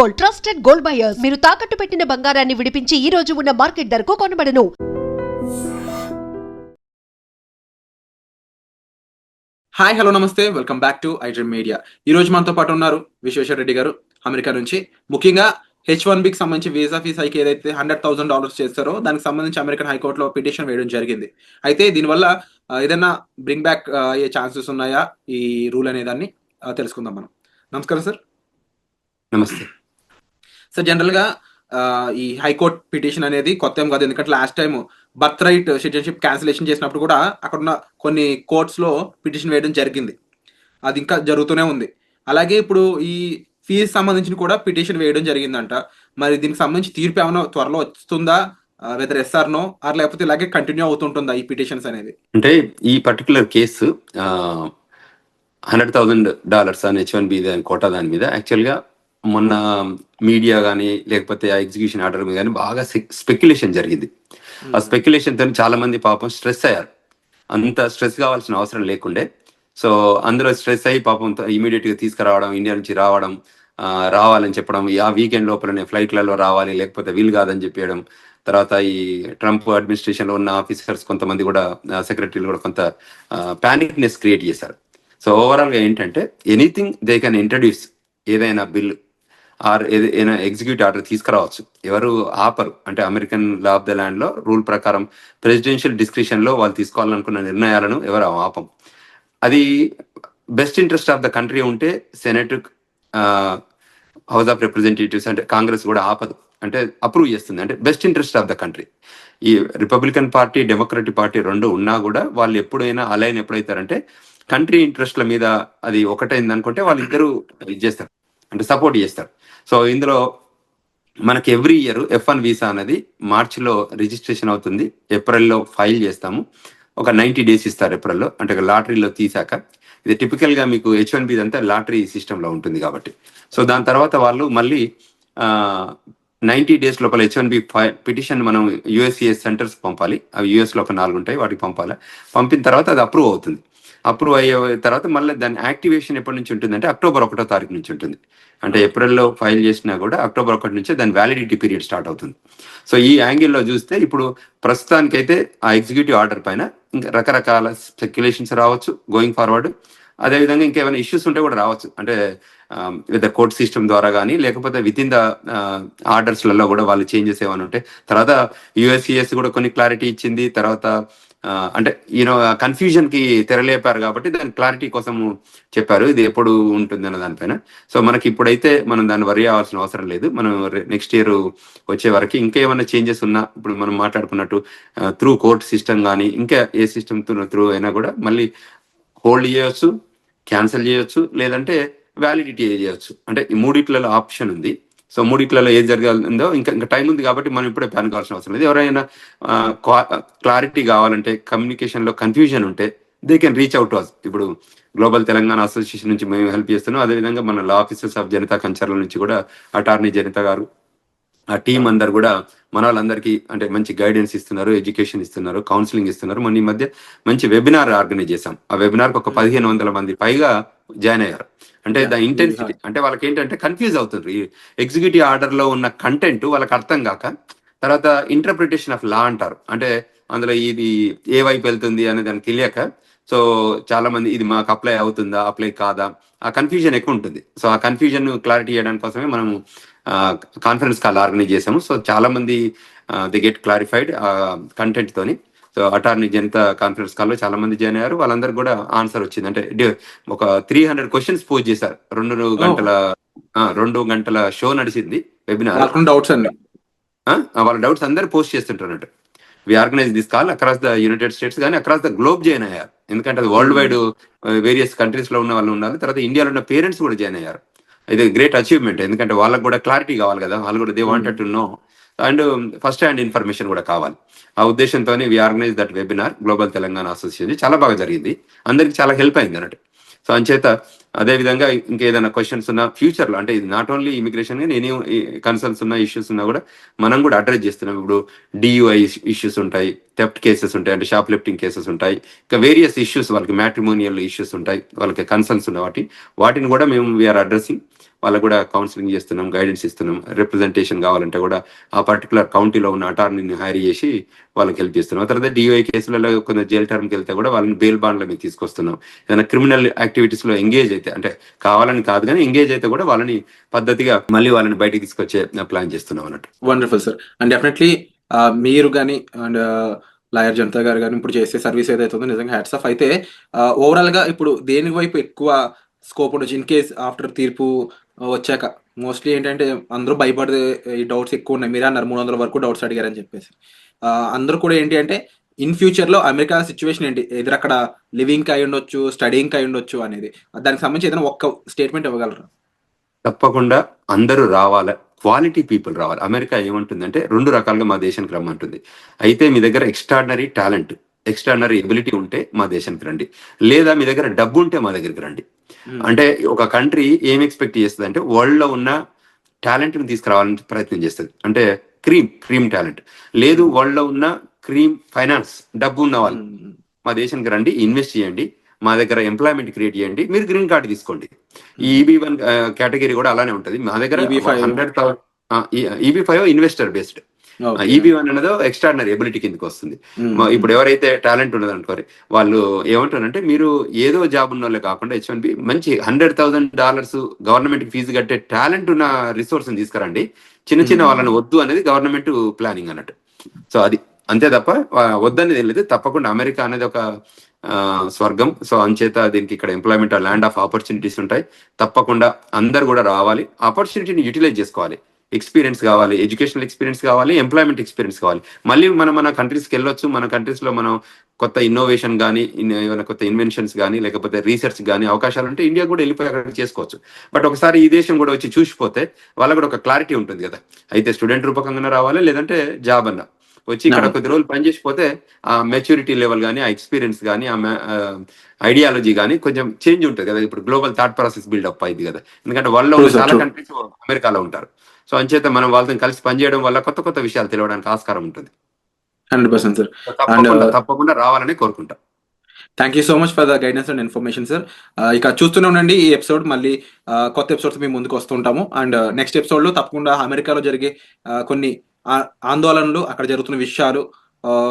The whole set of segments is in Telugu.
Gold trusted gold buyers. మీరు తాకట్టు పెట్టిన బంగారాన్ని విడిపించి ఈ రోజు ఉన్న మార్కెట్ ధరకు కొనబడను. Hi hello namaste. Welcome back to iDream media. ఈ రోజు మనతో పాటు ఉన్నారు విశ్వేశ్వర రెడ్డి గారు అమెరికా నుంచి. ముఖ్యంగా హెచ్ వన్ బికి సంబంధించి వీసా ఫీస్ హైక్ ఏదైతే హండ్రెడ్ థౌసండ్ డాలర్స్ చేస్తారో దానికి సంబంధించి అమెరికన్ హైకోర్టులో పిటిషన్ వేయడం జరిగింది. అయితే దీనివల్ల ఏదైనా బ్రింగ్ బ్యాక్ అయ్యే ఛాన్సెస్ ఉన్నాయా? ఈ రూల్ అనే దాన్ని తెలుసుకుందాం మనం. నమస్కారం సార్ నమస్తే. సో జనరల్గా ఈ హైకోర్ట్ పిటిషన్ అనేది కొత్త ఏం కాదు. ఎందుకంటే last time birth right citizenship cancellation చేసినప్పుడు కూడా అక్కడ ఉన్న కొన్ని కోర్ట్స్లో పిటిషన్ వేయడం జరిగింది. అది ఇంకా జరుగుతూనే ఉంది. అలాగే ఇప్పుడు ఈ ఫీజు సంబంధించి కూడా పిటిషన్ వేయడం జరిగిందంట. మరి దీనికి సంబంధించి తీర్పు ఏమైనా త్వరలో వస్తుందా? వెదర్ ఎస్ఆర్నో ఆర్ లేకపోతే ఇలాగే కంటిన్యూ అవుతుంటుందా ఈ పిటిషన్స్ అనేది? అంటే ఈ particular case hundred thousand dollars అని హెచ్ వన్ బి కోటా దాని మీద యాక్చువల్గా మొన్న మీడియా కానీ లేకపోతే ఆ ఎగ్జిక్యూషన్ ఆర్డర్ మీద కానీ బాగా స్పెక్యులేషన్ జరిగింది. ఆ స్పెక్యులేషన్తో చాలా మంది పాపం స్ట్రెస్ అయ్యారు. అంత స్ట్రెస్ కావాల్సిన అవసరం లేకుండే. సో అందులో స్ట్రెస్ అయ్యి పాపం ఇమీడియట్గా తీసుకురావడం ఇండియా నుంచి రావడం రావాలని చెప్పడం ఆ వీకెండ్ లోపలనే ఫ్లైట్లలో రావాలి లేకపోతే వీలు కాదని చెప్పేయడం తర్వాత ఈ ట్రంప్ అడ్మినిస్ట్రేషన్లో ఉన్న ఆఫీసర్స్ కొంతమంది కూడా సెక్రటరీలు కూడా కొంత పానిక్ నెస్ క్రియేట్ చేశారు. సో ఓవరాల్గా ఏంటంటే ఎనీథింగ్ దే కెన్ ఇంట్రడ్యూస్ ఏదైనా బిల్ ఆర్ ఏదైనా ఎగ్జిక్యూటివ్ ఆర్డర్ తీసుకురావచ్చు. ఎవరు ఆపరు. అంటే అమెరికన్ లా ఆఫ్ ద ల్యాండ్లో రూల్ ప్రకారం ప్రెసిడెన్షియల్ డిస్క్రిషన్లో వాళ్ళు తీసుకోవాలనుకున్న నిర్ణయాలను ఎవరు ఆపం. అది best interest of the country ఉంటే సెనెట్ హౌస్ ఆఫ్ రిప్రజెంటేటివ్స్ అంటే కాంగ్రెస్ కూడా ఆపదు. అంటే అప్రూవ్ చేస్తుంది. అంటే best interest of the country. ఈ రిపబ్లికన్ పార్టీ డెమోక్రటిక్ పార్టీ రెండు ఉన్నా కూడా వాళ్ళు ఎప్పుడైనా అలైన్ ఎప్పుడైతారంటే కంట్రీ ఇంట్రెస్ట్ల మీద అది ఒకటైంది అనుకుంటే వాళ్ళిద్దరూ ఇది చేస్తారు. అంటే సపోర్ట్ చేస్తారు. సో ఇందులో మనకి every year F one visa అనేది మార్చిలో రిజిస్ట్రేషన్ అవుతుంది. ఏప్రిల్లో ఫైల్ చేస్తాము. ఒక నైంటీ డేస్ ఇస్తారు ఏప్రిల్లో. అంటే లాటరీలో తీసాక ఇది టిపికల్గా మీకు హెచ్ వన్ బి అంతా లాటరీ సిస్టంలో ఉంటుంది కాబట్టి. సో దాని తర్వాత వాళ్ళు మళ్ళీ నైంటీ డేస్ లోపల హెచ్ వన్ బి పిటిషన్ మనం యుఎస్సిఎస్ సెంటర్స్ పంపాలి. అవి యుఎస్ లోపల ఒక నాలుగు ఉంటాయి వాటికి పంపాలి. పంపిన తర్వాత అది అప్రూవ్ అవుతుంది. అప్రూవ్ అయ్యే తర్వాత మళ్ళీ దాని యాక్టివేషన్ ఎప్పటి నుంచి ఉంటుంది అంటే అక్టోబర్ ఒకటో తారీఖు నుంచి ఉంటుంది. అంటే ఏప్రిల్లో ఫైల్ చేసినా కూడా అక్టోబర్ ఒకటి నుంచే దాని వ్యాలిడిటీ పీరియడ్ స్టార్ట్ అవుతుంది. సో ఈ యాంగిల్లో చూస్తే ఇప్పుడు ప్రస్తుతానికైతే ఆ ఎగ్జిక్యూటివ్ ఆర్డర్ పైన ఇంకా రకరకాల స్పెక్యులేషన్స్ రావచ్చు గోయింగ్ ఫార్వర్డ్. అదేవిధంగా ఇంకేమైనా ఇష్యూస్ ఉంటే కూడా రావచ్చు. అంటే విత్ కోర్ట్ సిస్టమ్ ద్వారా కానీ లేకపోతే విత్ ఇన్ ద ఆర్డర్స్లలో కూడా వాళ్ళు చేంజెస్ ఏమైనా ఉంటే తర్వాత యుఎస్సిఎస్ కూడా కొన్ని క్లారిటీ ఇచ్చింది తర్వాత అంటే యూనో కన్ఫ్యూజన్కి తెరలేపారు కాబట్టి దాని క్లారిటీ కోసం చెప్పారు. ఇది ఎప్పుడు ఉంటుంది అన్న దానిపైన. సో మనకి ఇప్పుడైతే మనం దాన్ని వరి అవ్వాల్సిన అవసరం లేదు. మనం నెక్స్ట్ ఇయర్ వచ్చే వరకు ఇంకా ఏమైనా చేంజెస్ ఉన్నా ఇప్పుడు మనం మాట్లాడుకున్నట్టు త్రూ కోర్ట్ సిస్టమ్ కానీ ఇంకా ఏ సిస్టమ్ త్రూ అయినా కూడా మళ్ళీ హోల్డ్ చేయొచ్చు క్యాన్సిల్ చేయొచ్చు లేదంటే వ్యాలిడిటీ చేయొచ్చు. అంటే ఈ మూడిట్లలో ఆప్షన్ ఉంది. సో మూడిట్లలో ఏది జరగాలిందో ఇంకా ఇంకా టైం ఉంది కాబట్టి మనం ఇప్పుడే ప్లాన్ కావాల్సిన అవసరం లేదు. ఎవరైనా క్లారిటీ కావాలంటే కమ్యూనికేషన్లో కన్ఫ్యూజన్ ఉంటే they can reach out us ఇప్పుడు గ్లోబల్ తెలంగాణ అసోసియేషన్ నుంచి మేము హెల్ప్ చేస్తున్నాం. అదేవిధంగా మన law officers of Janata Kancharla నుంచి కూడా అటార్నీ జనత గారు ఆ టీం అందరు కూడా మన వాళ్ళందరికీ అంటే మంచి గైడెన్స్ ఇస్తున్నారు ఎడ్యుకేషన్ ఇస్తున్నారు కౌన్సిలింగ్ ఇస్తున్నారు. మొన్న ఈ మధ్య మంచి వెబినార్ ఆర్గనైజ్ చేశాం. ఆ వెబినార్ ఒక పదిహేను వందల మంది పైగా జాయిన్ అయ్యారు. అంటే ద ఇంటెన్సిటీ అంటే వాళ్ళకి ఏంటంటే కన్ఫ్యూజ్ అవుతుంది ఎగ్జిక్యూటివ్ ఆర్డర్లో ఉన్న కంటెంట్ వాళ్ళకి అర్థం కాక తర్వాత ఇంటర్ప్రిటేషన్ ఆఫ్ లా అంటారు. అంటే అందులో ఇది ఏ వైపు వెళ్తుంది అనే దానికి తెలియక సో చాలా మంది ఇది మాకు అప్లై అవుతుందా అప్లై కాదా ఆ కన్ఫ్యూజన్ ఎక్కువ ఉంటుంది. సో ఆ కన్ఫ్యూజన్ క్లారిటీ చేయడానికి కోసమే మనము కాన్ఫరెన్స్ కాల్ ఆర్గనైజ్ చేసాము. సో చాలా మంది ది గెట్ క్లారిఫైడ్ కంటెంట్ తోని. సో అటార్నీ జనతా కాన్ఫరెన్స్ కాల్లో చాలా మంది జాయిన్ అయ్యారు. వాళ్ళందరికి కూడా ఆన్సర్ వచ్చింది. అంటే ఒక త్రీ హండ్రెడ్ క్వశ్చన్స్ పోస్ట్ చేశారు. రెండు గంటల రెండు గంటల షో నడిచింది వెబినార్ డౌట్స్ అన్ని వాళ్ళ డౌట్స్ అందరు పోస్ట్ చేస్తుంటారు we organise this call across the United States కానీ అక్రాస్ ద గ్లోబ్ జాయిన్ అయ్యారు. ఎందుకంటే అది వరల్డ్ వైడ్ వేరియస్ కంట్రీస్లో ఉన్న వాళ్ళు ఉన్నారు తర్వాత ఇండియాలో ఉన్న పేరెంట్స్ కూడా జాయిన్ అయ్యారు. ఇది గ్రేట్ అచీవ్మెంట్ ఎందుకంటే వాళ్ళకి కూడా క్లారిటీ కావాలి కదా. వాళ్ళు కూడా they wanted to know and first hand information కూడా కావాలి. ఆ ఉద్దేశంతో we organise that webinar Global Telangana Association చాలా బాగా జరిగింది. అందరికి చాలా హెల్ప్ అయింది అన్నట్టు. సో అంచేత అదేవిధంగా ఇంకేదైనా క్వశ్చన్స్ ఉన్నా ఫ్యూచర్లో అంటే ఇది నాట్ ఓన్లీ ఇమిగ్రేషన్ కానీ ఎనీ కన్సర్న్స్ ఉన్న ఇష్యూస్ ఉన్నా కూడా మనం కూడా అడ్రస్ చేస్తున్నాం. ఇప్పుడు డియుఐ ఇష్యూస్ ఉంటాయి థెఫ్ట్ కేసెస్ ఉంటాయి అంటే షాప్ లిఫ్టింగ్ కేసెస్ ఉంటాయి ఇంకా వేరియస్ ఇష్యూస్ వాళ్ళకి మ్యాట్రిమోనియల్ ఇష్యూస్ ఉంటాయి వాళ్ళకి కన్సర్న్స్ ఉన్న వాటి వాటిని కూడా మేము వీఆర్ అడ్రసింగ్ వాళ్ళకు కూడా కౌన్సిలింగ్ చేస్తున్నాం గైడెన్స్ ఇస్తున్నాం రిప్రజెంటేషన్ కావాలంటే కూడా ఆ పర్టికులర్ కౌంటీలో ఉన్న అటార్నీని హైర్ చేసి వాళ్ళకి హెల్ప్ చేస్తున్నాం. తర్వాత డిఓఐ కేసులలో కొంత జైల్ టర్మ్కి వెళ్తే కూడా వాళ్ళని బెయిల్ బాండ్ల మీద తీసుకొస్తున్నాం. ఏదైనా క్రిమినల్ యాక్టివిటీస్లో ఎంగేజ్ అయితే అంటే కావాలని కాదు కానీ ఎంగేజ్ అయితే కూడా వాళ్ళని పద్ధతిగా మళ్ళీ వాళ్ళని బయటికి తీసుకొచ్చే ప్లాన్ చేస్తున్నాం అన్నట్టు. వండర్ఫుల్ సార్ అండ్ డెఫినెట్లీ మీరు కానీ అండ్ లాయర్ జనతా గారు కానీ ఇప్పుడు చేసే సర్వీస్ ఏదైతే ఉందో నిజంగా హ్యాట్స్ ఆఫ్ అయితే ఓవరాల్గా ఇప్పుడు దేని వైపు ఎక్కువ స్కోప్ ఉండొచ్చు? ఇన్ కేస్ ఆఫ్టర్ తీర్పు వచ్చాక. మోస్ట్లీ ఏంటంటే అందరూ భయపడే ఈ డౌట్స్ ఎక్కువ ఉన్నాయి. మీరే అన్నారు మూడు వందల వరకు డౌట్స్ అడిగారని చెప్పేసి. అందరూ కూడా ఏంటి అంటే ఇన్ ఫ్యూచర్లో అమెరికా సిచ్యువేషన్ ఏంటి? ఎదురు అక్కడ లివింగ్ అయి ఉండొచ్చు స్టడీయింగ్ అయి ఉండొచ్చు అనేది. దానికి సంబంధించి ఏదైనా ఒక్క స్టేట్మెంట్ ఇవ్వగలరా? తప్పకుండా అందరూ రావాలి. క్వాలిటీ పీపుల్ రావాలి. అమెరికా ఏమంటుందంటే రెండు రకాలుగా మా దేశానికి రమ్మంటుంది. అయితే మీ దగ్గర ఎక్స్ట్రాడినరీ టాలెంట్ ఎక్స్ట్రాడినరీ ఎబిలిటీ ఉంటే మా దేశానికి రండి. లేదా మీ దగ్గర డబ్బు ఉంటే మా దగ్గరికి రండి. అంటే ఒక కంట్రీ ఏం ఎక్స్పెక్ట్ చేస్తుంది అంటే వరల్డ్లో ఉన్న టాలెంట్ని తీసుకురావాలని ప్రయత్నం చేస్తుంది. అంటే క్రీమ్ క్రీమ్ టాలెంట్ లేదు వరల్డ్లో ఉన్న క్రీమ్ ఫైనాన్స్ డబ్బు ఉన్న వాళ్ళు. మా దేశానికి రండి ఇన్వెస్ట్ చేయండి. మా దగ్గర ఎంప్లాయ్మెంట్ క్రియేట్ చేయండి. మీరు గ్రీన్ కార్డ్ తీసుకోండి. ఈ ఈబీ వన్ కేటగిరీ కూడా అలానే ఉంటది. మా దగ్గర EB5. Hundred EB five investor based. EB one అనేది ఎక్స్ట్రాడినరీ ఎబిలిటీ కిందకి వస్తుంది. Hmm. ఇప్పుడు ఎవరైతే టాలెంట్ ఉన్నది అనుకోరు వాళ్ళు ఏమంటారంటే మీరు ఏదో జాబ్ ఉన్న వాళ్ళే కాకుండా హెచ్ వన్ బి మంచి hundred thousand dollars government fee కట్టే టాలెంట్ ఉన్న రిసోర్స్ తీసుకురండి. చిన్న చిన్న వాళ్ళని వద్దు అనేది గవర్నమెంట్ ప్లానింగ్ అన్నట్టు. సో అది అంతే తప్ప వద్దనేది లేదు. తప్పకుండా అమెరికా అనేది ఒక స్వర్గం. సో అంచేత దీనికి ఇక్కడ ఎంప్లాయ్మెంట్ ల్యాండ్ ఆఫ్ ఆపర్చునిటీస్ ఉంటాయి. తప్పకుండా అందరు కూడా రావాలి. ఆపర్చునిటీని యూటిలైజ్ చేసుకోవాలి. ఎక్స్పీరియన్స్ కావాలి ఎడ్యుకేషనల్ ఎక్స్పీరియన్స్ కావాలి ఎంప్లాయ్మెంట్ ఎక్స్పీరియన్స్ కావాలి. మళ్ళీ మనం మన కంట్రీస్కి వెళ్ళొచ్చు మన కంట్రీస్లో మనం కొత్త ఇన్నోవేషన్ కానీ ఏమైనా కొత్త ఇన్వెన్షన్స్ కానీ లేకపోతే రీసెర్చ్ కానీ అవకాశాలు ఉంటే ఇండియా కూడా వెళ్ళిపోయి అక్కడ చేసుకోవచ్చు. బట్ ఒకసారి ఈ దేశం కూడా వచ్చి చూసిపోతే వాళ్ళకి కూడా ఒక క్లారిటీ ఉంటుంది కదా. అయితే స్టూడెంట్ రూపకంగా రావాలి లేదంటే జాబ్ అన్న. వచ్చి ఇక్కడ. కొద్ది రోజులు పనిచేసిపోతే ఆ మెచ్యూరిటీ లెవెల్ కానీ ఆ ఎక్స్పీరియన్స్ కానీ ఆ ఐడియాలజీ కానీ కొంచెం చేంజ్ ఉంటుంది కదా. ఇప్పుడు గ్లోబల్ థాట్ ప్రాసెస్ బిల్డప్ అయింది కదా. ఎందుకంటే వాళ్ళు sir, చాలా. కంట్రీస్ అమెరికాలో ఉంటారు. సో అంచేత మనం వాళ్ళతో కలిసి పనిచేయడం వల్ల కొత్త కొత్త విషయాలు తెలియడానికి ఆస్కారం ఉంటుంది. Hundred percent sir. తప్పకుండా రావాలని కోరుకుంటా. Thank you so much for the guidance and information sir. ఇక చూస్తూనే ఉండండి ఈ ఎపిసోడ్ మళ్ళీ కొత్త ఎపిసోడ్స్ మేము ముందుకు వస్తుంటాము అండ్ నెక్స్ట్ ఎపిసోడ్లో తప్పకుండా అమెరికాలో జరిగే కొన్ని ఆ- ఆందోళనలు అక్కడ జరుగుతున్న విషయాలు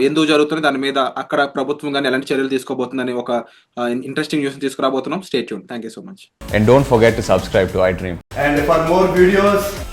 ఎందుకు జరుగుతున్నాయి దాని మీద అక్కడ ప్రభుత్వం కానీ ఎలాంటి చర్యలు తీసుకోబోతుందని ఒక interesting news తీసుకురాబోతున్నాం. Stay tuned thank you so much And don't forget to subscribe to iDream. And for more videos,